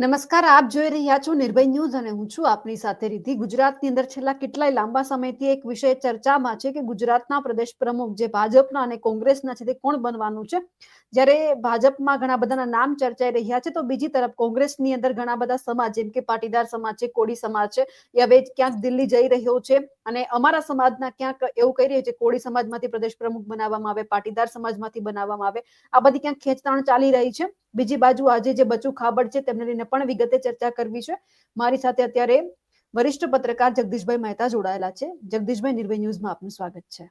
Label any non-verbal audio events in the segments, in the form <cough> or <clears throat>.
નમસ્કાર, આપ જોઈ રહ્યા છો નિર્ભય ન્યૂઝ અને હું છું આપની સાથે રીતિ ગુજરાતની અંદર છેલ્લા કેટલાય લાંબા સમયથી એક વિષય ચર્ચામાં છે કે ગુજરાતના પ્રદેશ પ્રમુખ જે ભાજપના અને કોંગ્રેસના છે તે કોણ બનવાનું છે? જ્યારે ભાજપમાં ઘણા બધાના નામ ચર્ચાઈ રહ્યા છે તો બીજી તરફ કોંગ્રેસની અંદર ઘણા બધા સમાજ, જેમ કે પાટીદાર સમાજ છે, કોળી સમાજ છે, એ હવે ક્યાંક દિલ્હી જઈ રહ્યો છે અને અમારા સમાજના ક્યાંક એવું કહી રહ્યું છે, કોળી સમાજમાંથી પ્રદેશ પ્રમુખ બનાવવામાં આવે, પાટીદાર સમાજમાંથી બનાવવામાં આવે, આ બધી ક્યાંક ખેંચતાણ ચાલી રહી છે. બીજી બાજુ આજે જે બચુ ખાબડ છે તેમને લઈને પણ વિગતે ચર્ચા કરવી છે. મારી સાથે અત્યારે વરિષ્ઠ પત્રકાર જગદીશભાઈ મહેતા જોડાયેલા છે. જગદીશભાઈ નિર્ભય ન્યૂઝમાં આપનું સ્વાગત છે.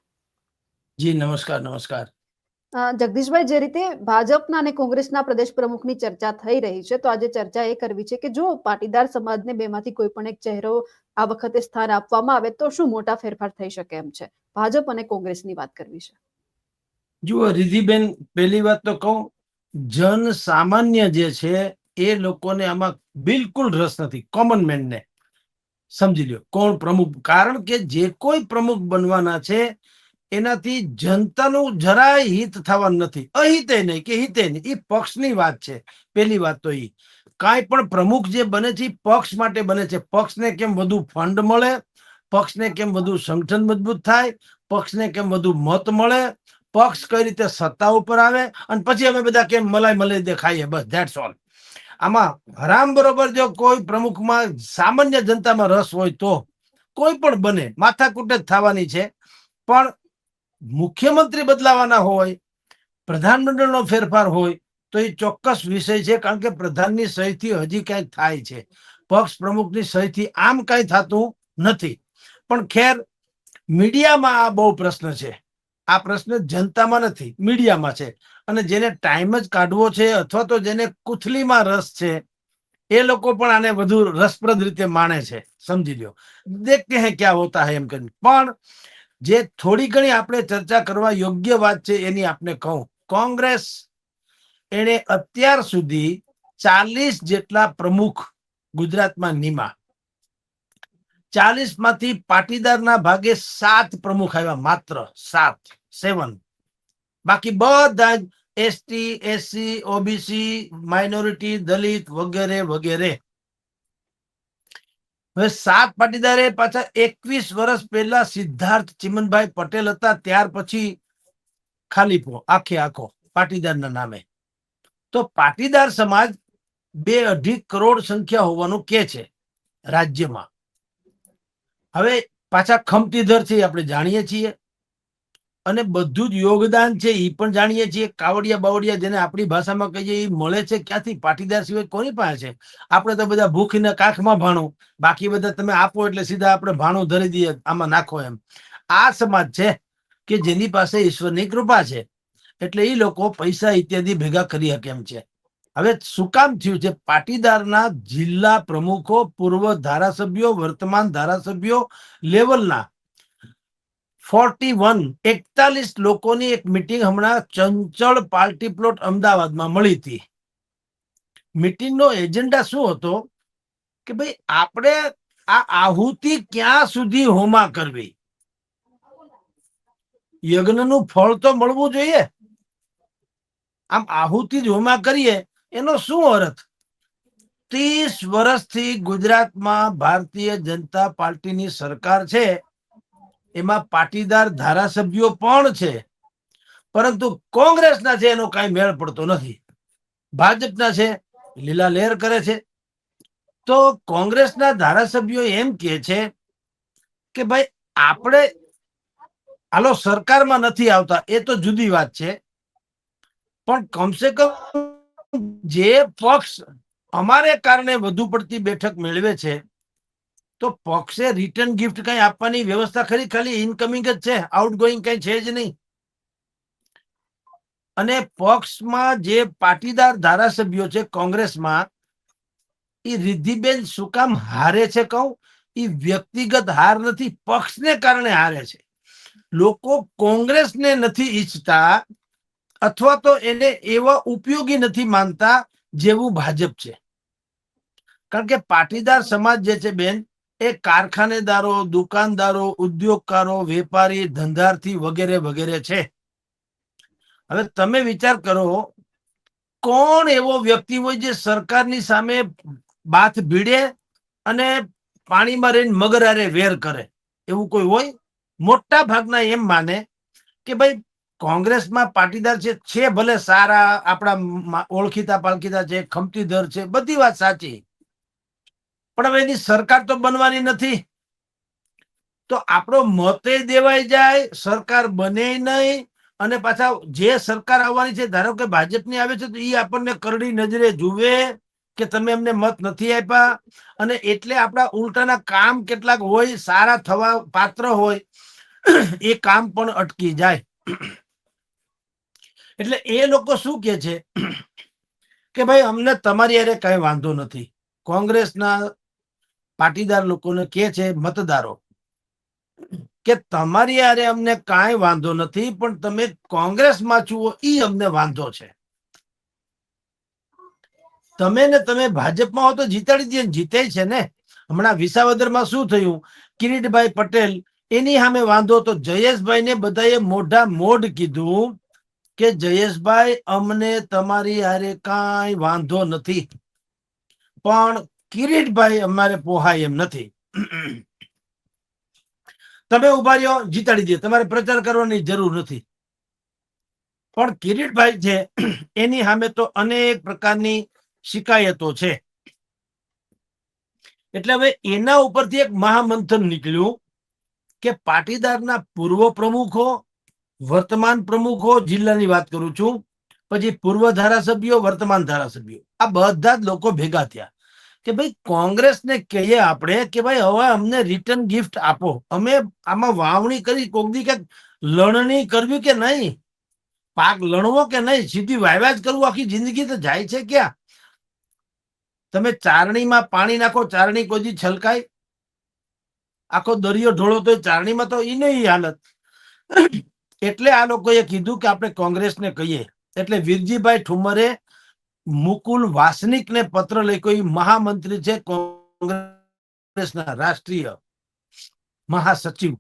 જી નમસ્કાર નમસ્કાર. જગદીશભાઈ જે રીતે ભાજપના અને કોંગ્રેસના પ્રદેશ પ્રમુખની ચર્ચા થઈ રહી છે તો આજે ચર્ચા એ કરવી છે કે જો પાટીદાર સમાજને બેમાંથી કોઈ પણ એક ચહેરો આ વખતે સ્થાન આપવામાં આવે તો શું મોટા ફેરફાર થઈ શકે એમ છે? ભાજપ અને કોંગ્રેસની વાત કરવી છે. જુઓ રિધિબેન પહેલી વાત તો કહું જન સામાન્ય જે છે, એ લોકોને આમાં બિલકુલ રસ નથી. કોમન મેનને સમજી લ્યો. કોણ પ્રમુખ? કારણ કે જે કોઈ પ્રમુખ બનવાના છે, એનાથી જનતાનું જરાય હિત થવાનું નથી. અહિતે નહીં કે હિતે નહીં. એ પક્ષની વાત છે. પેલી વાત તો એ કાંઈ પણ પ્રમુખ જે બને છે પક્ષ માટે બને છે. પક્ષને કેમ વધુ ફંડ મળે? પક્ષને કેમ વધુ સંગઠન મજબૂત થાય? પક્ષને કેમ વધુ મત મળે? પક્ષ કઈ રીતે સત્તા ઉપર આવે અને પછી અમે બધા કેમ મલાઈ મલાઈ દેખાઈએ, બસ ધેટ્સ ઓલ આમાં હરામ બરોબર જો કોઈ પ્રમુખમાં સામાન્ય જનતામાં રસ હોય તો કોઈ પણ બને, માથાકૂટ જ થવાની છે. પણ મુખ્યમંત્રી બદલાવાના હોય, પ્રધાનમંડળનો ફેરફાર હોય, તો એ ચોક્કસ વિષય છે, કારણ કે પ્રધાનની સહીથી હજી કંઈક થાય છે. પક્ષ પ્રમુખની સહીથી આમ કાંઈ થતું નથી. પણ ખેર, મીડિયામાં આ બહુ પ્રશ્ન છે. આ પ્રશ્ન જનતામાં નથી, મીડિયામાં છે. અને જેને ટાઈમ જ કાઢવો છે અથવા તો જેને કુથલીમાં રસ છે, એ લોકો પણ આને વધુ રસપ્રદ રીતે માણે છે. સમજી લો દેખતે હે ક્યાં હોતા હે એમ કરીને. પણ જે થોડી ઘણી આપણે ચર્ચા કરવા યોગ્ય વાત છે એની આપણે કહું. કોંગ્રેસ એણે અત્યાર સુધી ચાલીસ જેટલા પ્રમુખ ગુજરાતમાં નીમા. ચાલીસમાંથી પાટીદારના ભાગે સાત પ્રમુખ આવ્યા, માત્ર સાત. સેવન બાકી બધા એસટી એસસી ઓબીસી માઇનોરિટી દલિત વગેરે વગેરે. હવે સાત પાટીદારે પાછા એકવીસ વર્ષ પહેલા સિદ્ધાર્થ ચિમનભાઈ પટેલ હતા, ત્યાર પછી ખાલીપો આખે આખો પાટીદારના નામે. તો પાટીદાર સમાજ બે અઢી કરોડ સંખ્યા હોવાનું કે છે રાજ્યમાં. હવે પાછા ખમતીધર છે આપણે જાણીએ છીએ. અને બધું જ યોગદાન છે એ પણ જાણીએ છીએ. કાવડિયા બાવડિયા જેને આપણી ભાષામાં કહીએ એ મળે છે ક્યાંથી? પાટીદાર સિવાય કોની પાસે છે? આપણે તો બધા ભૂખીને કાખમાં ભાણો. બાકી બધા તમે આપો એટલે સીધા આપણે ભાણું ધરી દઈએ, આમાં નાખો એમ. આ સમાજ છે કે જેની પાસે ઈશ્વરની કૃપા છે. એટલે એ લોકો પૈસા ઇત્યાદિ ભેગા કરી શકે એમ છે. હવે શું કામ થયું છે? પાટીદારના જિલ્લા પ્રમુખો, પૂર્વ ધારાસભ્યો, વર્તમાન ધારાસભ્યો લેવલના ફોર્ટી વન, એકતાલીસ લોકોની એક મિટિંગ હમણાં ચંચળ પાર્ટી પ્લોટ અમદાવાદમાં મળી હતી. મિટિંગનો એજન્ડા શું હતો? કે ભાઈ, આપણે આ આહુતિ ક્યાં સુધી હોમા કરવી? યજ્ઞનું ફળ તો મળવું જોઈએ. આમ આહુતિ જ હોમા કરીએ, એનો શું અર્થ? ત્રીસ વર્ષથી ગુજરાતમાં ભારતીય જનતા પાર્ટીની સરકાર છે એમાં પાટીદાર ધારાસભ્યો પણ છે. પરંતુ કોંગ્રેસના છે એનો કાંઈ મેળ પડતો નથી. ભાજપના છે, લીલા લહેર કરે છે. તો કોંગ્રેસના ધારાસભ્યો એમ કે છે કે ભાઈ, આપણે હાલો સરકારમાં નથી આવતા, એ તો જુદી વાત છે. પણ કમસે કમ જે પક્ષ અમારે કારણે વધુ પડતી બેઠક મેળવે છે તો પક્ષે રિટર્ન ગિફ્ટ કઈ આપવાની વ્યવસ્થા ખરી? ખાલી ઇનકમિંગ જ છે. આઉટગોઈંગ કઈ છે જ નહીં. અને પક્ષમાં જે પાટીદાર ધારાસભ્યો છે કોંગ્રેસમાં એ રિદ્ધિબેન શું કામ હારે છે કહું? એ વ્યક્તિગત હાર નથી, પક્ષને કારણે હારે છે. લોકો કોંગ્રેસને નથી ઈચ્છતા અથવા તો એને એવા ઉપયોગી નથી માનતા જેવું ભાજપ છે. કારણ કે પાટીદાર સમાજ જે છે બેન એ કારખાનેદારો, દુકાનદારો, ઉદ્યોગકારો, વેપારી, ધંધાર્થી વગેરે વગેરે છે. હવે તમે વિચાર કરો, કોણ એવો વ્યક્તિ હોય જે સરકારની સામે બાથ ભીડે અને પાણીમાં રહીને મગરારે વેર કરે? એવું કોઈ હોય? મોટા ભાગના એમ માને કે ભાઈ, કોંગ્રેસમાં પાટીદાર છે ભલે સારા આપણા ઓળખીતા પાલખીતા છે, ખમતીધર છે, બધી વાત સાચી. પણ હવે એની સરકાર તો બનવાની નથી. તો આપણો મતે દેવાઈ જાય, સરકાર બને નહીં, અને પાછા જે સરકાર આવવાની છે, ધારો કે ભાજપની આવે છે, તો એ આપણને કરડી નજરે જુએ કે તમે એમને મત નથી આપ્યા. અને એટલે આપણા ઉલટાના કામ કેટલાક હોય, સારા થવા પાત્ર હોય, એ કામ પણ અટકી જાય. એટલે એ લોકો શું કે છે, કે ભાઈ અમને તમારી અરે કઈ વાંધો નથી. કોંગ્રેસના પાટીદાર લોકોને કે છે, મતદારો, કે તમારી યારે અમને કાંઈ વાંધો નથી, પણ તમે કોંગ્રેસમાં છુઓ ઈ અમને વાંધો છે. તમે ને તમે ભાજપમાં હો તો જીતાડી દે જીતે છે ને? હમણાં વિસાવદરમાં શું થયું? કિરીટભાઈ પટેલ એની સામે વાંધો તો જયેશભાઈ ને બધાએ મોઢા મોઢ કીધું કે, જયેશભાઈ, અમને તમારી હારે કાંઈ વાંધો નથી, પણ કિરીટભાઈ અમારે પોહાય એમ નથી. તમે ઊભા રહ્યો જીતાડી દે. તમારે પ્રચાર કરવાની જરૂર નથી. પણ કિરીટભાઈ છે, એની સામે તો અનેક પ્રકારની શિકાયતો છે. એટલે હવે એના ઉપરથી એક મહામંથન નીકળ્યું કે પાટીદારના પૂર્વ પ્રમુખો, વર્તમાન પ્રમુખો, જિલ્લાની વાત કરું છું, પછી પૂર્વ ધારાસભ્યો, વર્તમાન ધારાસભ્યો. આ બધા જ લોકો ભેગા થયા. કે ભાઈ, કોંગ્રેસને કહીએ આપણે કે ભાઈ, હવે અમને રિટર્ન ગિફ્ટ આપો. અમે આમાં વાવણી કરી કોકદી કે લણણી કરવી કે નહીં? પાક લણવો કે નહીં? સીધી વાવ્યા જ કરવું આખી જિંદગી તો જાય છે ક્યાં? તમે ચારણીમાં પાણી નાખો, ચારણી કોઈ છલકાય? આખો દરિયો ઢોળો તો ચારણીમાં તો એ નહીં હાલત. એટલે આ લોકોએ કીધું કે આપણે કોંગ્રેસને કહીએ. એટલે વીરજીભાઈ ઠુમરે મુકુલ વાસનિકને પત્ર લખ્યો. એ મહામંત્રી છે કોંગ્રેસના રાષ્ટ્રીય મહાસચિવ.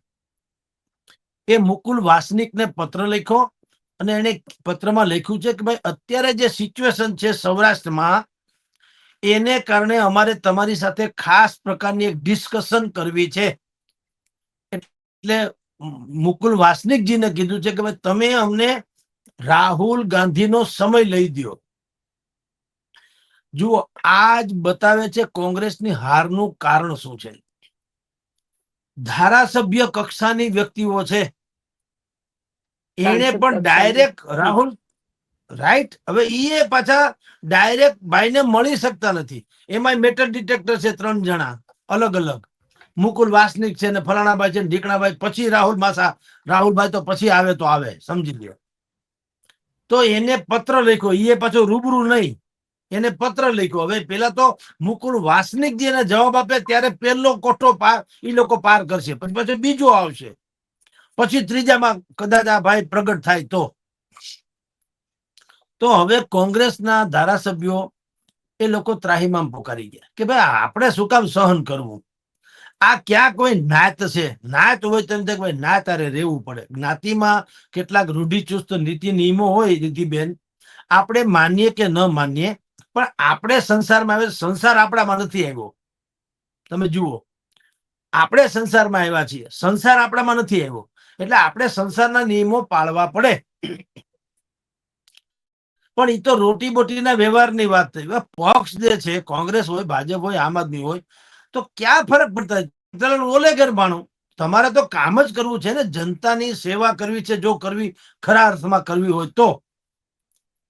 એ મુકુલ વાસનિકને પત્ર લખ્યો અને એને પત્રમાં લખ્યું છે કે ભાઈ, અત્યારે જે સિચ્યુએશન છે સૌરાષ્ટ્રમાં, એને કારણે અમારે તમારી સાથે ખાસ પ્રકારની એક ડિસ્કશન કરવી છે. એટલે મુકુલ વાસનિકજીને કીધું છે કે ભાઈ, તમે અમને રાહુલ ગાંધીનો સમય લઈ દો જુઓ આજ બતાવે છે કોંગ્રેસની હારનું કારણ શું છે? ધારાસભ્ય કક્ષાની વ્યક્તિઓ છે. એને પણ ડાયરેક્ટ રાહુલ રાઈટ? હવે એ પાછા ડાયરેક્ટ ભાઈને મળી શકતા નથી. એમાં મેટર ડિટેક્ટર છે ત્રણ જણા અલગ અલગ. મુકુલ વાસનિક છે ને ફલાણાભાઈ છે ને ઢીકણાભાઈ પછી રાહુલ માસા. રાહુલભાઈ તો પછી આવે તો આવે સમજી લ્યો. તો એને પત્ર લખ્યો એ પાછો રૂબરૂ નહીં. એને પત્ર લખ્યો. હવે પેલા તો મુકુલ વાસનિક જેને જવાબ આપે ત્યારે પેલો કોઠો પાર એ લોકો પાર કરશે. પછી પછી બીજો આવશે. પછી ત્રીજામાં કદાચ આ ભાઈ પ્રગટ થાય તો. તો હવે કોંગ્રેસના ધારાસભ્યો એ લોકો ત્રાહીમામ પોકારી ગયા. કે ભાઈ આપણે શું કામ સહન કરવું? આ ક્યાં કોઈ નાત છે? નાત હોય થાય કે ભાઈ ના તારે રહેવું પડે. જ્ઞાતિમાં કેટલાક રૂઢિચુસ્ત નીતિ નિયમો હોય, દીદીબેન, આપણે માનીએ કે ન માનીએ પણ આપણે સંસારમાં આવે સંસાર આપણામાં નથી આવ્યો. તમે જુઓ, આપણે સંસારમાં આવ્યા છીએ, સંસાર આપણામાં નથી આવ્યો. એટલે આપણે સંસારના નિયમો પાળવા પડે. પણ એ તો રોટી બોટીના વ્યવહારની વાત થઈ. પક્ષ જે છે, કોંગ્રેસ હોય, ભાજપ હોય, આમ આદમી હોય, તો ક્યાં ફરક પડતા ઓલે ઘર ભાણું તમારે તો કામ જ કરવું છે ને, જનતાની સેવા કરવી છે, જો કરવી, ખરા અર્થમાં કરવી હોય તો.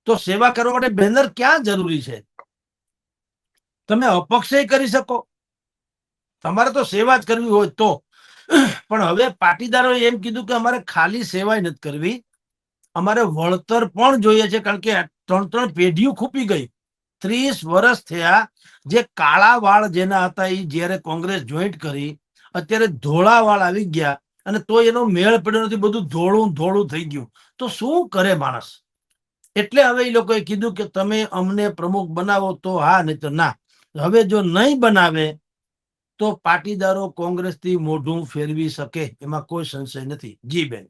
તો સેવા કરવા માટે બેનર ક્યાં જરૂરી છે? તમે અપક્ષય કરી શકો. તમારે તો સેવા જ કરવી હોય તો. પણ હવે પાટીદારો એમ કીધું કે અમારે ખાલી સેવાય નથી કરવી. અમારે વળતર પણ જોઈએ છે કારણ કે ત્રણ ત્રણ પેઢીઓ ખૂપી ગઈ. ત્રીસ વર્ષ થયા. જે કાળા વાળ જેના હતા એ જયારે કોંગ્રેસ જોઈન્ટ કરી, અત્યારે ધોળા વાળ આવી ગયા અને તો એનો મેળ પડ્યો નથી. બધું ધોળું ધોળું થઈ ગયું. તો શું કરે માણસ? એટલે હવે એ લોકોએ કીધું કે તમે અમને પ્રમુખ બનાવો તો હા, નહીં તો ના. હવે જો નહીં બનાવે, તો પાટીદારો કોંગ્રેસથી મોઢું ફેરવી શકે, એમાં કોઈ સંશય નથી. જી બેન.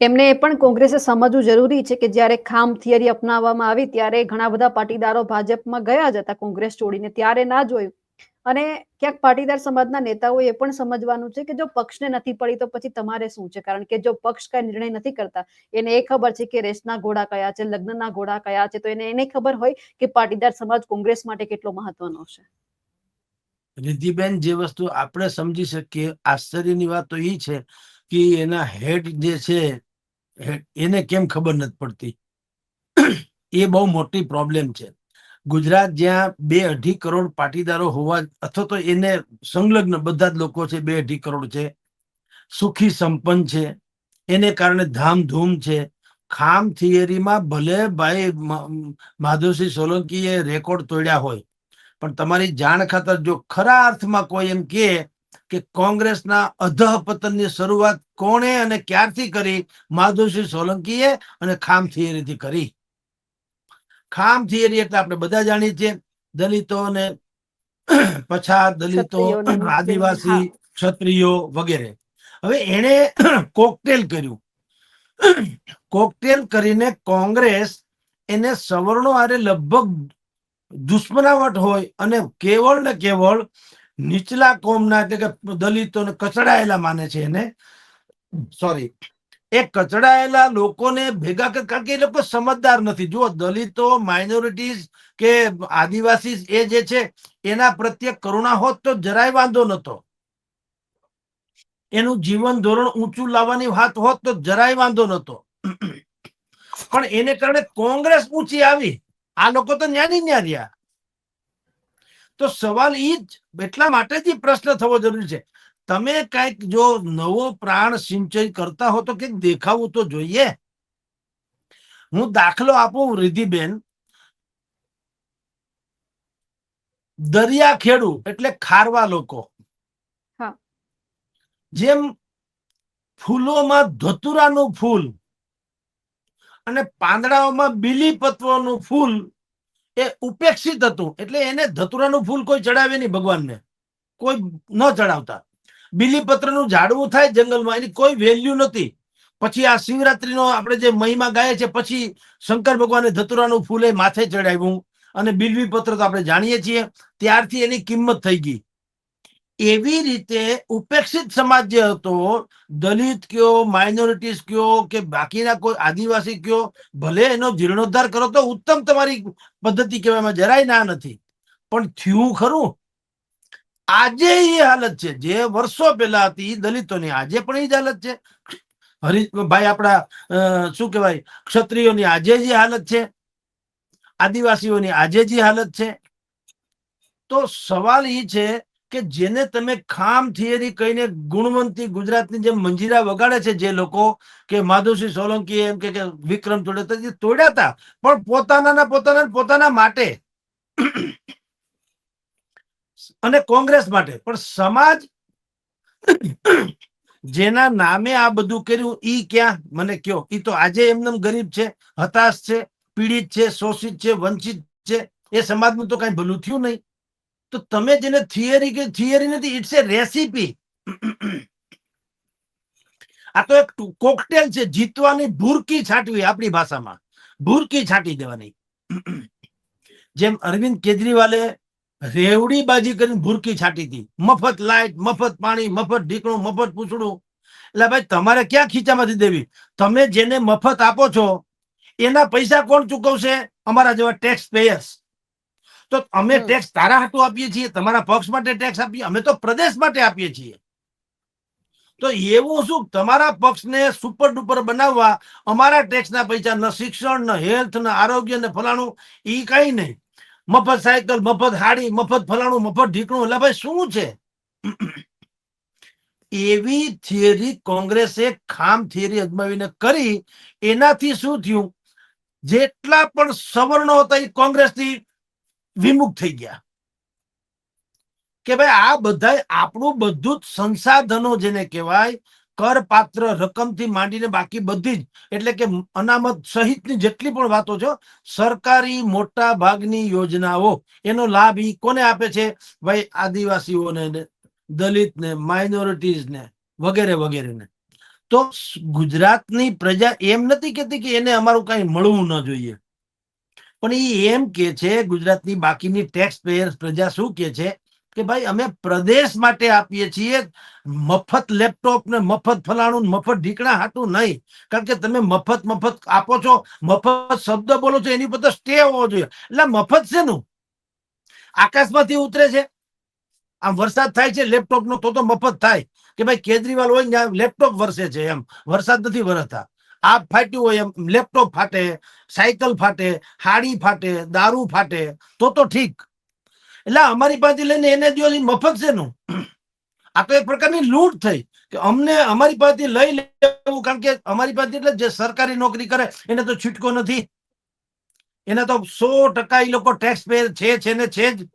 એમને એ પણ કોંગ્રેસે સમજવું જરૂરી છે કે જ્યારે ખામ થિયરી અપનાવવામાં આવી, ત્યારે ઘણા બધા પાટીદારો ભાજપમાં ગયા જ હતા. કોંગ્રેસ છોડીને ત્યારે ના જોયું. અને ક્યાંક પાટીદાર સમાજના નેતાઓએ એ પણ સમજવાનું છે કે જો પક્ષને નથી પડી તો પછી તમારે શું છે? કારણ કે જો પક્ષ કઈ નિર્ણય નથી કરતા, એને એ ખબર છે કે રેસના ઘોડા કયા છે, લગ્નના ઘોડા કયા છે, તો એને એને ખબર હોય કે પાટીદાર સમાજ કોંગ્રેસ માટે કેટલો મહત્વનો છે. રિદ્ધિબેન જે વસ્તુ આપણે સમજી શકીએ, આશ્ચર્યની વાત તો એ છે કે એના હેડ જે છે એને કેમ ખબર નથી પડતી? એ બહુ મોટી પ્રોબ્લેમ છે. ગુજરાત જ્યાં બે અઢી કરોડ પાટીદારો હોવા અથવા તો એને સંલગ્ન બધા જ લોકો છે, બે અઢી કરોડ છે. સુખી સંપન્ન છે. એને કારણે ધામધૂમ છે. ખામ થિયરીમાં ભલે ભાઈ માધવસિંહ સોલંકીએ રેકોર્ડ તોડ્યા હોય, પણ તમારી જાણ ખાતર જો ખરા અર્થમાં કોઈ એમ કહે કે કોંગ્રેસના અધઃપતનની શરૂઆત કોણે અને ક્યારથી કરી? માધવસિંહ સોલંકીએ અને ખામ થિયરીથી કરી. ખામ થિયરી એટલે આપણે બધા જાણીએ છીએ દલિતો ને <clears throat> પછાત દલિતો આદિવાસી ક્ષત્રિયો વગેરે. હવે એણે <clears throat> કોકટેલ કર્યું. <clears throat> કોકટેલ કરીને કોંગ્રેસ એને સવર્ણો આરે લગભગ દુશ્મનાવટ હોય અને કેવળ ને કેવળ નીચલા કોમના એટલે કે દલિતોને કચડાયેલા માને છે એને. સોરી એ કચડાયેલા લોકોને ભેગા કર કારણ કે એ લોકો સમજદાર નથી. જુઓ, દલિતો માઇનોરિટીઝ કે આદિવાસી એ જે છે, એના પ્રત્યે કરુણા હોત તો જરાય વાંધો નતો એનું જીવન ધોરણ ઊંચું લાવવાની વાત હોત તો જરાય વાંધો નતો પણ એને કારણે કોંગ્રેસ ઊંચી આવી. આ લોકો તો ન્યાની ન્યા રહ્યા તો સવાલ ઈ જ એટલા માટે જ પ્રશ્ન થવો જરૂરી છે. તમે કંઈક જો નવો પ્રાણ સિંચય કરતા હો તો કંઈક દેખાવું તો જોઈએ. હું દાખલો આપું રિધિબેન દરિયા ખેડુ એટલે ખારવા લોકો. જેમ ફૂલોમાં ધતુરાનું ફૂલ અને પાંદડાઓમાં બીલી પત્વનું ફૂલ એ ઉપેક્ષિત હતું. એટલે એને ધતુરાનું ફૂલ કોઈ ચડાવે નહીં ભગવાનને. કોઈ ન ચડાવતા. બીલીપત્રનું ઝાડવું થાય જંગલમાં, એની કોઈ વેલ્યુ નથી. પછી આ શિવરાત્રીનો આપણે જે મહિમા ગાય છે પછી શંકર ભગવાને ધતુરાનું ફૂલ માથે ચડાવ્યું. અને બીલવીપત્ર તો આપણે જાણીએ છીએ, ત્યારથી એની કિંમત થઈ ગઈ. એવી રીતે ઉપેક્ષિત સમાજ જે હતો, દલિત કયો માઇનોરિટીઝ કયો કે બાકીના કોઈ આદિવાસી કયો, ભલે એનો જીર્ણોદ્ધાર કરો તો ઉત્તમ તમારી પદ્ધતિ કહેવામાં જરાય ના નથી. પણ થયું ખરું. આજે એ હાલત છે. જે વર્ષો પહેલા હતી દલિતોની, આજે પણ એ જ હાલત છે. હરી, ભાઈ આપણા શું કહેવાય, ક્ષત્રિયોની આજે જે હાલત છે. આદિવાસીઓની આજે જે હાલત છે. તો સવાલ એ છે કે જેને તમે ખામ થિયરી કહીને ગુણવંતી ગુજરાતની જેમ મંજીરા વગાડે છે જે લોકો કે માધુસિંહ સોલંકી એમ કે વિક્રમ તોડે તોડ્યા હતા પણ પોતાના પોતાના પોતાના માટે અને કોંગ્રેસ માટે. પણ સમાજ જેના નામે આ બધું કર્યું, ઈ ક્યાં? મને કયો. ઈ તો આજે એમને ગરીબ છે, હતાશ છે, પીડિત છે, શોષિત છે, વંચિત છે. એ સમાજનું તો કઈ ભલું થયું નહીં. તો તમે જેને થિયરી કે થિયરી નથી ઇટ્સ એ રેસીપી આ તો એક કોકટેલ છે, જીતવાની ભૂરકી છાંટવી આપણી ભાષામાં. ભૂરકી છાંટી દેવાની. જેમ અરવિંદ કેજરીવાલે રેવડી બાજી કરીને ભૂરકી છાંટી હતી. મફત લાઈટ મફત પાણી મફત ઢીકણું મફત પૂછડું. એટલે ભાઈ તમારે ક્યાં ખીચામાંથી દેવી? તમે જેને મફત આપો છો એના પૈસા કોણ ચૂકવશે? અમારા જેવા ટેક્સ પેયર્સ તો અમે ટેક્સ તારા હાટું આપીએ છીએ તમારા પક્ષ માટે ટેક્સ આપીએ અમે તો પ્રદેશ માટે આપીએ છીએ. તો એવું શું? તમારા પક્ષને સુપર ડુપર બનાવવા અમારા ટેક્સના પૈસા ન શિક્ષણ ન હેલ્થ ન આરોગ્ય ને ફલાણું એ કઈ નહીં. મફત સાયકલ, મફત હાડી, મફત ફલાણું, મફત ઢીકણું. એટલે ભાઈ શું છે? એવી થિયરી કોંગ્રેસે ખામ થિયરી અજમાવીને કરી. એનાથી શું થયું? જેટલા પણ સવર્ણો હતા એ કોંગ્રેસથી વિમુખ થઈ ગયા. કે ભાઈ આ બધા આપણું બધું જ સંસાધનો જેને કહેવાય કરપાત્ર રકમથી માંડીને બાકી બધી જ. એટલે કે અનામત સહિતની જેટલી પણ વાતો છે સરકારી મોટા ભાગની યોજનાઓ એનો લાભ ઈ કોને આપે છે? ભાઈ આદિવાસીઓને ને, દલિતને માઇનોરિટીઝને વગેરે વગેરેને તો ગુજરાતની પ્રજા એમ નથી કહેતી કે એને અમારું કઈ મળવું ન જોઈએ. પણ એ એમ કે છે ગુજરાતની બાકીની ટેક્સ પેયર પ્રજા શું કે છે? કે ભાઈ અમે પ્રદેશ માટે આપીએ છીએ. મફત લેપટોપ ને મફત ફલાણું મફત ઢીકણા હાટું નહીં. કારણ કે તમે મફત મફત આપો છો, મફત શબ્દ બોલો છો, એની પર સ્ટે હોવો જોઈએ. એટલે મફત છે નું આકાશમાંથી ઉતરે છે. આમ વરસાદ થાય છે લેપટોપ નો તો તો મફત થાય. કે ભાઈ કેજરીવાલ હોય ને લેપટોપ વરસે છે એમ. વરસાદ નથી વરસતા. આ ફાટ્યું હોય એમ, લેપટોપ ફાટે, સાયકલ ફાટે, હાડી ફાટે, દારૂ ફાટે, તો તો ઠીક. એટલે અમારી પાસે લઈને એને દો મફત છે નું આ તો એક પ્રકારની લૂંટ થઈ કે અમને અમારી પાસેથી લઈ લેવું, કારણ કે અમારી પાસે એટલે જે સરકારી નોકરી કરે, એને તો છૂટકો નથી. એને તો સો ટકા એ લોકો ટેક્સ પેયર છે છે ને છે જ.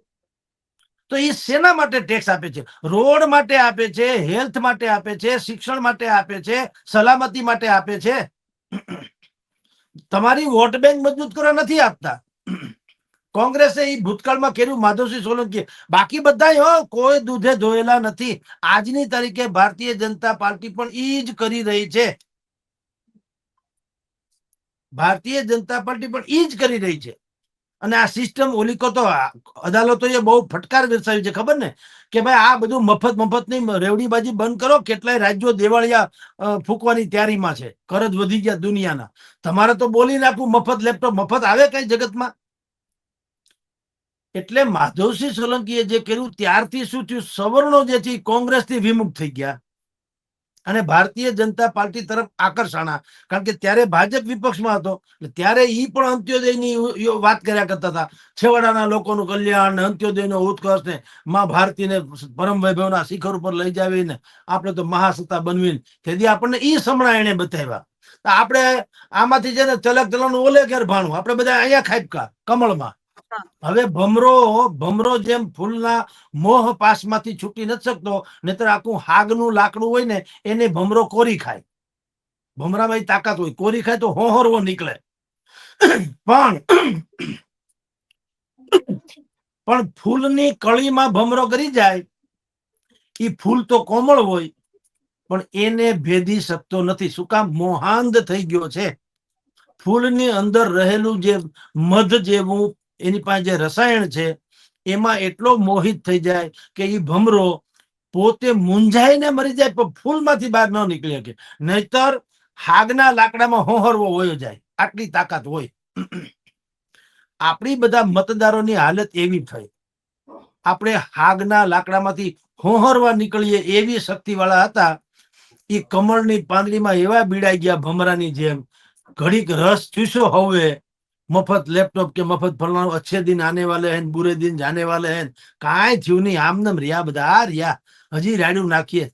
તો એ શેના માટે ટેક્સ આપે છે? રોડ માટે આપે છે હેલ્થ માટે આપે છે, શિક્ષણ માટે આપે છે, સલામતી માટે આપે છે. તમારી વોટ બેંક મજબૂત કરવા નથી આપતા. કોંગ્રેસે એ ભૂતકાળમાં કર્યું? માધવસિંહ સોલંકી બાકી બધા કોઈ દૂધે ધોયેલા નથી. આજની તારીખે ભારતીય જનતા પાર્ટી પણ ઈ જ કરી રહી છે. ભારતીય જનતા પાર્ટી પણ ઈ જ કરી રહી છે. અને આ સિસ્ટમ ઓલીકો તો અદાલતોએ બહુ ફટકાર દર્શાવી છે, ખબર ને? કે ભાઈ આ બધું મફત મફતની રેવડીબાજી બંધ કરો, કેટલાય રાજ્યો દેવાળિયા ફૂંકવાની તૈયારીમાં છે. કરજ વધી ગયા દુનિયાના. તમારે તો બોલી નાખવું, મફત લેપટોપ મફત આવે કઈ જગતમાં? એટલે માધવસિંહ સોલંકીએ જે કર્યું, ત્યારથી શું થયું? સવર્ણો જે છે કોંગ્રેસથી વિમુખ થઈ ગયા. અને ભારતીય જનતા પાર્ટી તરફ આકર્ષાણા. કારણ કે ત્યારે ભાજપ વિપક્ષમાં હતો ત્યારે ઈ પણ અંત્યોદયની વાત કર્યા કરતા હતા. છેવાડાના લોકોનું કલ્યાણ, અંત્યોદયનો ઉત્કર્ષ ને માં ભારતીને પરમ વૈભવના શિખર ઉપર લઈ જાવીને આપણે તો મહાસત્તા બનવીને તેથી આપણને ઈ સમણા એને બતાવ્યા આપણે આમાંથી છે ને ચલક ચલણ ઓલે ઘેર ભાણું. આપણે બધા અહીંયા ખાઈપકા કમળમાં. હવે ભમરો ભમરો જેમ ફૂલના મોહ પાસમાંથી છૂટી નથી શકતો, નહીતર આખું હાગનું લાકડું હોય ને, એને ભમરો કોરી ખાય. ભમરામાં તાકાત હોય. કોરી ખાય તો હોહરવો નીકળે. પણ પણ ફૂલની કળીમાં ભમરો કરી જાય, એ ફૂલ તો કોમળ હોય, પણ એને ભેદી શકતો નથી. શું કામ? મોહાંધ થઈ ગયો છે. ફૂલની અંદર રહેલું જે મધ જેવું એની પાસે જે રસાયણ છે, એમાં એટલો મોહિત થઈ જાય કે એ ભમરો પોતે મૂંઝાઈને મરી જાય, પણ ફૂલમાંથી બહાર ન નીકળી શકે. નહીતર હાગના લાકડામાં હોહરવો હોયો જાય. આટલી તાકાત હોય. આપણી બધા મતદારોની હાલત એવી થઈ આપણે હાગના લાકડામાંથી હોહરવા નીકળીએ એવી શક્તિવાળા હતા. એ કમળની પાંદડીમાં એવા બીડાઈ ગયા ભમરાની જેમ. ઘડીક રસ ચૂસ્યો હવે મફત લેપટોપ કે મફત ફલાણું અચ્છે દિન આને વાલે હે બુરે દિન જાને વાલે હે કાંઈ થયું નહીં આમનમ રહ્યા બધા રહ્યા. હજી રાડ્યું નાખીએ.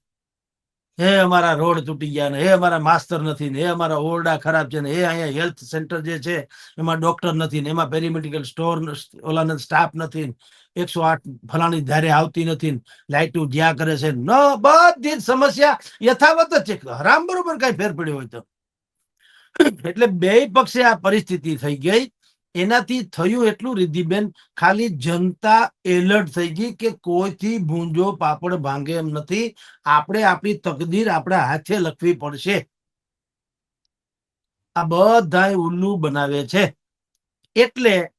હે અમારા રોડ તૂટી ગયા ને, હે અમારા માસ્તર નથી ને, હે અમારા ઓરડા ખરાબ છે ને, હે અહીંયા હેલ્થ સેન્ટર જે છે, એમાં ડોક્ટર નથી ને, એમાં પેરીમેડિકલ સ્ટોર ઓલા સ્ટાફ નથી એકસો આઠ ફલાણી ધારે આવતી નથી લાઇટું જ્યાં કરે છે ન બધી સમસ્યા યથાવત જ છે. હરામ બરોબર કઈ ફેર પડ્યો હોય તો. એટલે બે પક્ષે આ પરિસ્થિતિ થઈ ગઈ. એનાથી થયું એટલું રિદ્ધિબેન, ખાલી જનતા એલર્ટ થઈ ગઈ કે કોઈથી ભૂંજો પાપડ ભાંગે એમ નથી. આપણે આપણી તકદીર આપણા હાથે લખવી પડશે. આ બધા ઉલ્લુ બનાવે છે. એટલે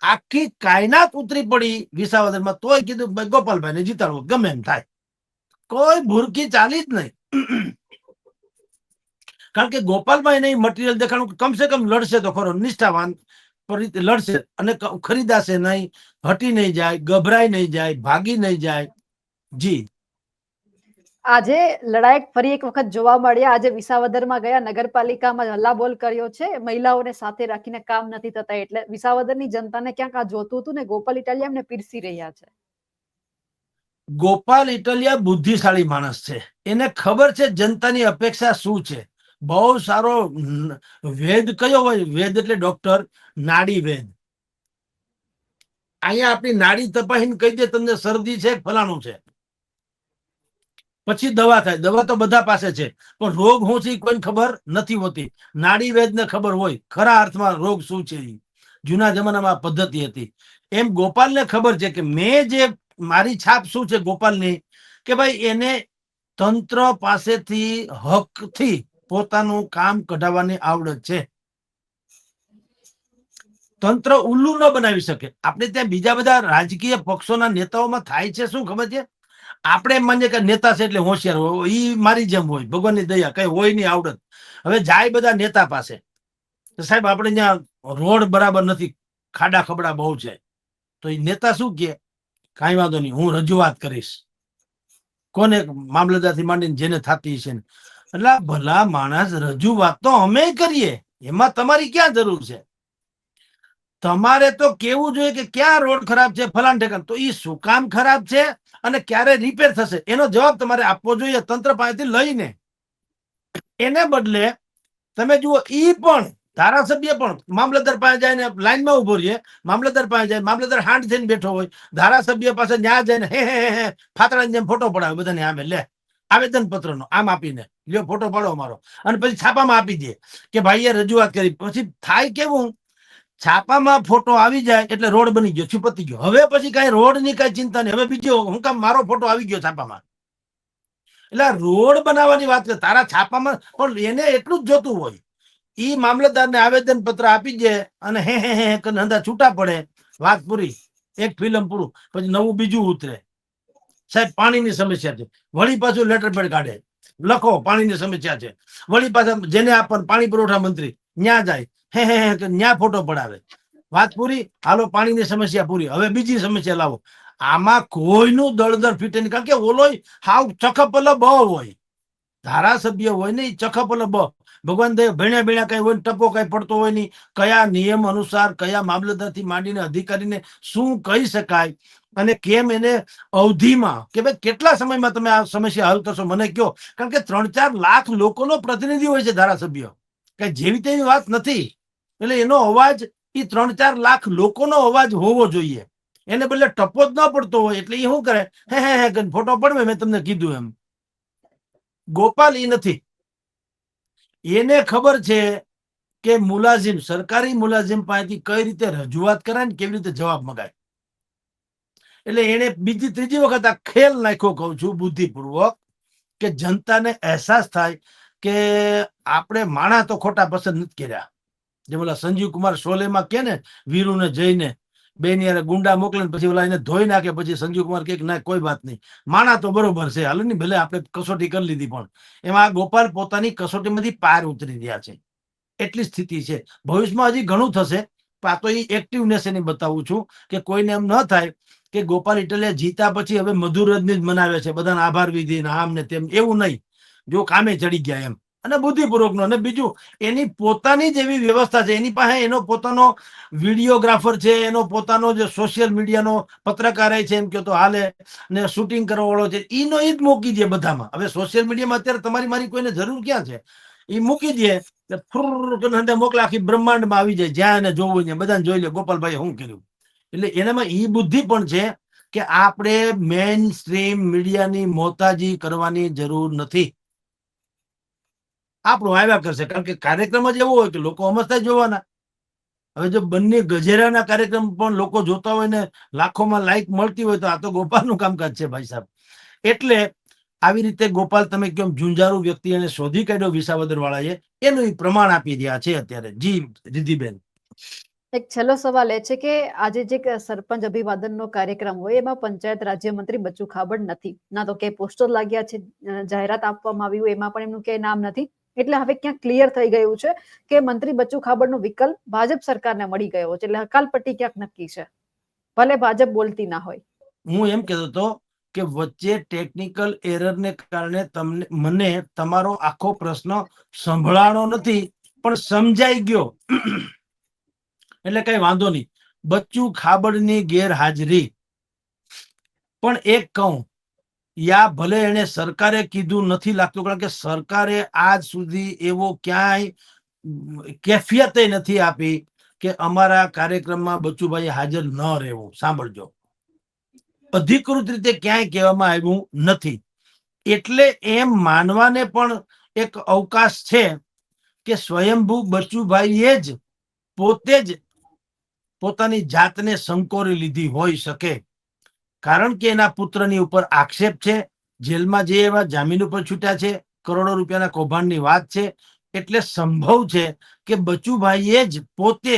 આખી કાયનાત ઉતરી પડી વિસાવદરમાં. તોય કીધું ગોપાલભાઈ ગોપાલભાઈને જીતાડવો, ગમે એમ થાય. કોઈ ભૂરકી ચાલી જ નહીં. કારણ કે ગોપાલભાઈ નહીં મટીરિયલ દેખાડું કમસે કમ લડશે તો ખરો નિષ્ઠાવાન લડશે અને ખરીદાશે નહીં હટી નહીં જાય ગભરાઈ નહીં જાય ભાગી નહીં જાય. જી. આજે લડાયક ફરી એક વખત જોવા મળ્યા. આજે વિસાવદરમાં ગયા નગરપાલિકામાં હલ્લાબોલ કર્યો છે. મહિલાઓને સાથે રાખીને કામ નથી થતા એટલે વિસાવદરની જનતાને ક્યાંક આ જોતું હતું ને ગોપાલ ઇટાલિયા એમને પીરસી રહ્યા છે. ગોપાલ ઇટાલિયા બુદ્ધિશાળી માણસ છે. એને ખબર છે જનતાની અપેક્ષા શું છે? બહુ સારો વેદ કયો હોય? વેદ એટલે ડોક્ટર નાડી વેદ. અહીંયા આપણી નાડી તપાસીને કહી દે, તમને શરદી છે, ફલાણું છે. પછી દવા થાય. દવા તો બધા પાસે છે, પણ રોગ શું છે કોઈને ખબર નથી હોતી. નાડી વેદને ખબર હોય, ખરા અર્થમાં રોગ શું છે જૂના જમાનામાં પદ્ધતિ હતી. એમ ગોપાલને ખબર છે કે મેં જે મારી છાપ શું છે ગોપાલની, કે ભાઈ એને તંત્ર પાસેથી હકથી પોતાનું કામ કઢાવવાની આવડત છે. તંત્ર ઉલ્લુ ન બનાવી શકે. આપણે ત્યાં બીજા બધા રાજકીય પક્ષોના નેતાઓમાં થાય છે, શું ખબર છે? આપણે માનીએ કે નેતા છે એટલે હોશિયાર હોય એ મારી જેમ હોય, ભગવાનની દયા, કઈ હોય નહીં આવડત. હવે જાય બધા નેતા પાસે. સાહેબ, આપણે ત્યાં રોડ બરાબર નથી, ખાડા ખબડા બહુ છે. તો એ નેતા શું કે, કાંઈ વાંધો નહીં, હું રજૂઆત કરીશ. કોને મામલતદારથી માંડીને જેને થતી છે. એટલે ભલા માણસ રજૂઆત તો અમે કરીએ, એમાં તમારી ક્યાં જરૂર છે? તમારે તો કેવું જોઈએ કે ક્યાં રોડ ખરાબ છે ફલાણ ઠેકાણ? તો એ શું કામ ખરાબ છે અને ક્યારે રિપેર થશે? એનો જવાબ તમારે આપવો જોઈએ તંત્ર પાસેથી લઈને. એને બદલે તમે જુઓ, ઈ પણ ધારાસભ્ય પણ મામલતદાર પાસે જઈને લાઈનમાં ઊભો રહીએ, મામલતદાર પાસે જાય મામલતદાર હાંડ થઈને બેઠો હોય, ધારાસભ્ય પાસે ન્યા જઈને હે હે હે ફાતડાની જેમ ફોટો પડાવે બધાને આમે, લે. આવેદન પત્રનો આમ આપીને. લ્યો, ફોટો પાડો અમારો. અને પછી છાપામાં આપી દે કે ભાઈએ રજૂઆત કરી. પછી થાય કેવું? છાપામાં ફોટો આવી જાય એટલે રોડ બની ગયો, છુપતી ગયો. હવે પછી કઈ રોડની કઈ ચિંતા નહીં. હવે બીજો, હું કામ મારો ફોટો આવી ગયો છાપામાં. એટલે રોડ બનાવવાની વાત કરે તારા છાપામાં પણ એને એટલું જ જોતું હોય. ઈ મામલતદારને આવેદન પત્ર આપી દે અને હે હે હે કરીને છૂટા પડે. વાત પૂરી. એક ફિલ્મ પૂરું. પછી નવું બીજું ઉતરે. સાહેબ, પાણીની સમસ્યા છે. વળી પાછું લેટર પેડ કાઢે. લખો, પાણીની સમસ્યા છે. વળી પાછા જેને આપણ પાણી પુરવઠા મંત્રી, ન્યા જાય. હે હે હે ન્યા ફોટો પડાવે. વાત પૂરી? હાલો, પાણીની સમસ્યા પૂરી. હવે બીજી સમસ્યા લાવો. આમાં કોઈનું દળદર ફીટે નહીં. કારણ કે ઓલોય હાવ ચખપલ બ હોય. ધારાસભ્ય હોય ને એ ચખપલ બ ભગવાન દે ભણ્યા ભેણ્યા કઈ હોય ટપો કઈ પડતો હોય નહીં. કયા નિયમ અનુસાર, કયા મામલતદારથી માંડીને અધિકારીને શું કહી શકાય? અને કેમ એને અવધિમાં, કે ભાઈ કેટલા સમયમાં તમે આ સમસ્યા હલ કરશો? મને કયો કારણ કે ત્રણ ચાર લાખ લોકોનો પ્રતિનિધિ હોય છે ધારાસભ્ય. કે જેવી તેવી વાત નથી. એટલે એનો અવાજ, એ ત્રણ ચાર લાખ લોકોનો અવાજ હોવો જોઈએ. એને બદલે ટપો જ ન પડતો હોય, એટલે એ શું કરે? હે હે હે ફોટો પડવે, મેં તમને કીધું એમ. ગોપાલ એ નથી. એને ખબર છે કે મુલાઝિમ, સરકારી મુલાઝિમ પાસેથી કઈ રીતે રજૂઆત કરાય ને કેવી રીતે જવાબ મગાય? એટલે એને બીજી, ત્રીજી વખત આ ખેલ નાખ્યો કહું છું બુદ્ધિપૂર્વક, કે જનતાને અહેસાસ થાય કે આપણે માણા તો ખોટા પસંદ નથી કર્યા. જે બોલા સંજીવ કુમાર શોલેમાં કે ને, વીરુને જઈને બેની યાર ગુંડા મોકલે પછી ઓલા એને ધોઈ નાખે પછી સંજીવ કે, ના, કોઈ વાત નહીં. માણા તો બરોબર છે. હાલ ને, ભલે આપણે કસોટી કરી લીધી, પણ એમાં ગોપાલ પોતાની કસોટીમાંથી પાર ઉતરી રહ્યા છે. એટલી સ્થિતિ છે. ભવિષ્યમાં હજી ઘણું થશે પા તો એ એક્ટિવનેસ એની બતાવું છું કે કોઈને એમ ન થાય કે ગોપાલ ઇટલિયા જીતા પછી હવે મધુર રજની જ મનાવે છે. બધાને આભાર વિધિ આમ ને તેમ, એવું નહીં. જો કામે ચડી ગયા એમ. અને બુદ્ધિપૂર્વકનો. અને બીજું, એની પોતાની જ એવી વ્યવસ્થા છે. એની પાસે એનો પોતાનો વિડીયોગ્રાફર છે, એનો પોતાનો જે સોશિયલ મીડિયાનો પત્રકાર છે, એમ કહો તો હાલે. ને શૂટિંગ કરવા વાળો છે. એનો એ જ મૂકી દે બધામાં. હવે સોશિયલ મીડિયામાં અત્યારે તમારી મારી કોઈને જરૂર ક્યાં છે? એ મૂકી દે ફુર્ર મોકલે. આખી બ્રહ્માંડમાં આવી જાય. જ્યાં એને જોવું હોય બધાને જોઈ લે. ગોપાલભાઈ શું કર્યું? એટલે એનામાં એ બુદ્ધિ પણ છે કે આપણે મેઇન સ્ટ્રીમ મીડિયાની મોતાજી કરવાની જરૂર નથી. આપણું આવ્યા કરશે. કારણ કે કાર્યક્રમ જ એવો હોય કે લોકો હંમેશા જોવાના. હવે જો બંને ગજેરાના કાર્યક્રમ પણ લોકો જોતા હોય ને લાખોમાં લાઈક મળતી હોય તો આ તો ગોપાલનું કામકાજ છે ભાઈ સાહેબ. એટલે આવી રીતે ગોપાલ તમે કેમ ઝુંઝારું વ્યક્તિ એને શોધી કાઢ્યો વિસાવદર વાળાએ એનું પ્રમાણ આપી રહ્યા છે અત્યારે. જી રિધિબેન એક છેલ્લો સવાલ એ છે કે આજે જે સરપંચ અભિવાદનનો કાર્યક્રમ હોય એમાં પંચાયત રાજ્યમંત્રી બચ્ચુ ખાબડ નથી. ના તો કે પોસ્ટર લાગ્યા છે જાહેરાત આપવામાં આવી હોય એમાં પણ એમનું ક્યાંય નામ નથી? એટલે હવે ક્યાંક ક્લિયર થઈ ગયું છે કે મંત્રી બચ્ચુ ખાબડનો વિકલ્પ ભાજપ સરકારને મળી ગયો છે. એટલે હકાલપટ્ટી ક્યાંક નક્કી છે? ભલે ભાજપ બોલતી ના હોય. હું એમ કહેતો હતો કે વચ્ચે ટેકનિકલ એરરને કારણે તમને, મને તમારો આખો પ્રશ્ન સંભળાણો નથી, પણ સમજાઈ ગયો. એટલે કઈ વાંધો નહીં. બચ્ચુ ખાબડની ગેરહાજરી. પણ એક કહું યા ભલે એને સરકારે કીધું નથી લાગતું, કારણ કે સરકારે આજ સુધી એવો ક્યાંય કેફિયતે નથી આપી કે અમારા કાર્યક્રમમાં બચ્ચુભાઈ હાજર ન રહેવું. સાંભળજો. અધિકૃત રીતે ક્યાંય કહેવામાં આવ્યું નથી. એટલે એમ માનવાને પણ એક અવકાશ છે કે સ્વયંભૂ બચુભાઈએ જ પોતે જ પોતાની જાતને સંકોરી લીધી હોઈ શકે. કારણ કે એના પુત્રની ઉપર આક્ષેપ છે, જેલમાં જે એવા જામીન ઉપર છૂટ્યા છે, કરોડો રૂપિયાના કૌભાંડની વાત છે, એટલે સંભવ છે કે બચુભાઈએ જ પોતે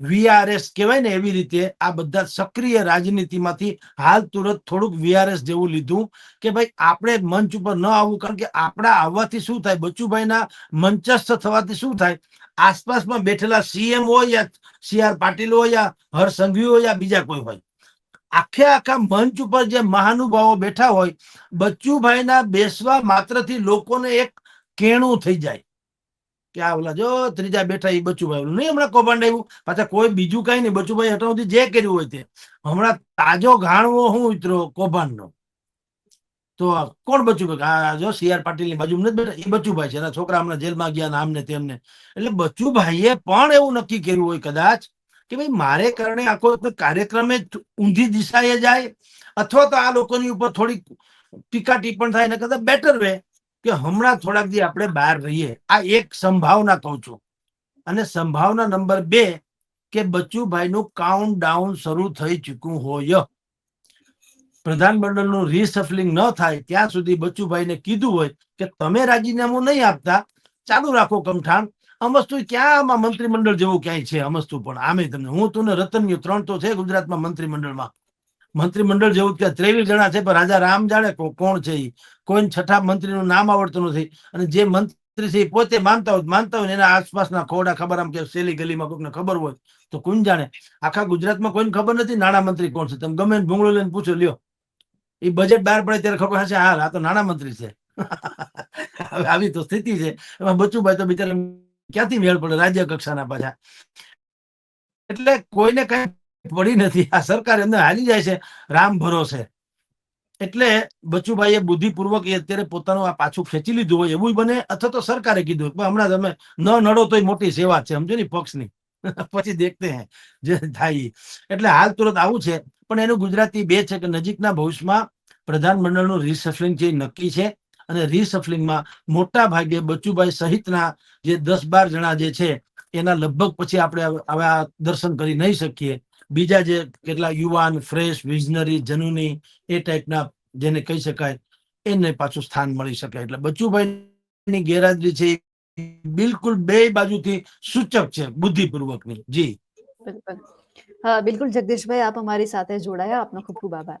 વીઆરએસ કહેવાય ને એવી રીતે આ બધા સક્રિય રાજનીતિમાંથી હાલ તુરંત થોડુંક વીઆરએસ જેવું લીધું કે ભાઈ આપણે મંચ ઉપર ન આવવું કારણ કે આપણા આવવાથી શું થાય? બચુભાઈના મંચસ્થ થવાથી શું થાય? આસપાસમાં બેઠેલા સીએમ હોય યા સી આર પાટીલ હોય યા હર્ષ સંઘવી હોય યા બીજા કોઈ હોય. આખે આખા મંચ ઉપર જે મહાનુભાવો બેઠા હોય, બચ્ચુભાઈના બેસવા માત્રથી લોકોને એક કેણું થઈ જાય. કે આ ઓલા જો ત્રીજા બેઠા એ બચુભાઈ ઓલું. નહીં હમણાં કૌભાંડ આવ્યું પાછા કોઈ બીજું કઈ નહીં. બચુભાઈ હટાવતી જે કર્યું હોય તે. હમણાં તાજો ઘાણવો હું ઉતરો કૌભાંડનો? તો કોણ બચુભાઈ આ જો સી આર પાટીલની બાજુમાં નથી બેઠા? એ બચુભાઈ છે. એના છોકરા હમણાં જેલમાં ગયા આમને તેમને. એટલે બચુભાઈએ પણ એવું નક્કી કર્યું હોય કદાચ કે ભાઈ મારે કારણે આખો કાર્યક્રમે ઊંધી દિશાએ જાય, અથવા તો આ લોકોની ઉપર થોડીક ટીકા ટીપણ થાય એના કરતા બેટર વે કે હમણાં થોડાક દી આપણે બહાર રહીએ. આ એક સંભાવના કહું છું. અને સંભાવના નંબર બે કે બચ્ચુભાઈનું કાઉન્ટ ડાઉન શરૂ થઈ ચૂક્યું હોય. પ્રધાનમંડળનું રિસફલિંગ ન થાય ત્યાં સુધી બચ્ચુભાઈને કીધું હોય કે તમે રાજીનામું નહીં આપતા, ચાલુ રાખો કમઠાણ અમસ્તુ ક્યાં આમાં મંત્રીમંડળ જેવું ક્યાંય છે અમસ્તુ? પણ આમે તમને, હું તું ને રતન્યુ ત્રણ તો છે ગુજરાતમાં મંત્રીમંડળમાં. મંત્રીમંડળ જેવું ત્યાં ત્રેવીસ જણા છે, પણ રાજા રામ જાણે કોણ છે એ કોઈને છઠ્ઠા મંત્રીનું નામ આવડતું નથી. અને જે મંત્રી છે એ પોતે માનતા હોય માનતા હોય એના આસપાસના ખોડા ખબર આમ કે સેલી ગલીમાં કોઈને ખબર હોય, તો કોણ જાણે? આખા ગુજરાતમાં કોઈને ખબર નથી નાણામંત્રી કોણ છે. તમે ગમે ભૂંગળો લઈને પૂછો, લ્યો. એ બજેટ બહાર પડે ત્યારે ખબર હશે, હા આ તો નાણામંત્રી છે. <laughs> આવી તો સ્થિતિ છે. એમાં બચુભાઈ તો બિચારા ક્યાંથી મેળ પડે? રાજ્ય કક્ષાના પાછા. એટલે કોઈને કઈ પડી નથી. આ સરકાર એમને હાલી જાય છે. રામ ભરોસે. એટલે બચુભાઈએ બુદ્ધિપૂર્વક એ અત્યારે પોતાનું આ પાછું ખેંચી લીધું હોય એવું બને, અથવા તો સરકારે કીધું કે હમણાં તમે ન નડો તોય મોટી સેવા છે. સમજો ને પક્ષની. <laughs> પછી દેખતે હે જે થાય એટલે હાલ તુરંત આવું છે. પણ એનું ગુજરાતી બે છે કે નજીકના ભવિષ્યમાં પ્રધાનમંડળનું રિસફલિંગ જે નક્કી છે. અને રીસફલિંગમાં મોટા ભાગે બચુભાઈ સહિતના જે દસ બાર જણા જે છે, એના લગભગ પછી આપણે હવે આ દર્શન કરી નહીં શકીએ. બીજા જે કેટલા યુવાન, ફ્રેશ, વિઝનરી, જનુની એ ટાઈપના જેને કહી શકાય, એને પાછું સ્થાન મળી શકે. એટલે બચુભાઈની ગેરહાજરી છે બિલકુલ બે બાજુથી સૂચક છે, બુદ્ધિપૂર્વકની. જી. બિલકુલ જગદીશભાઈ, આપ અમારી સાથે જોડાયા. આપનો ખૂબ ખૂબ આભાર.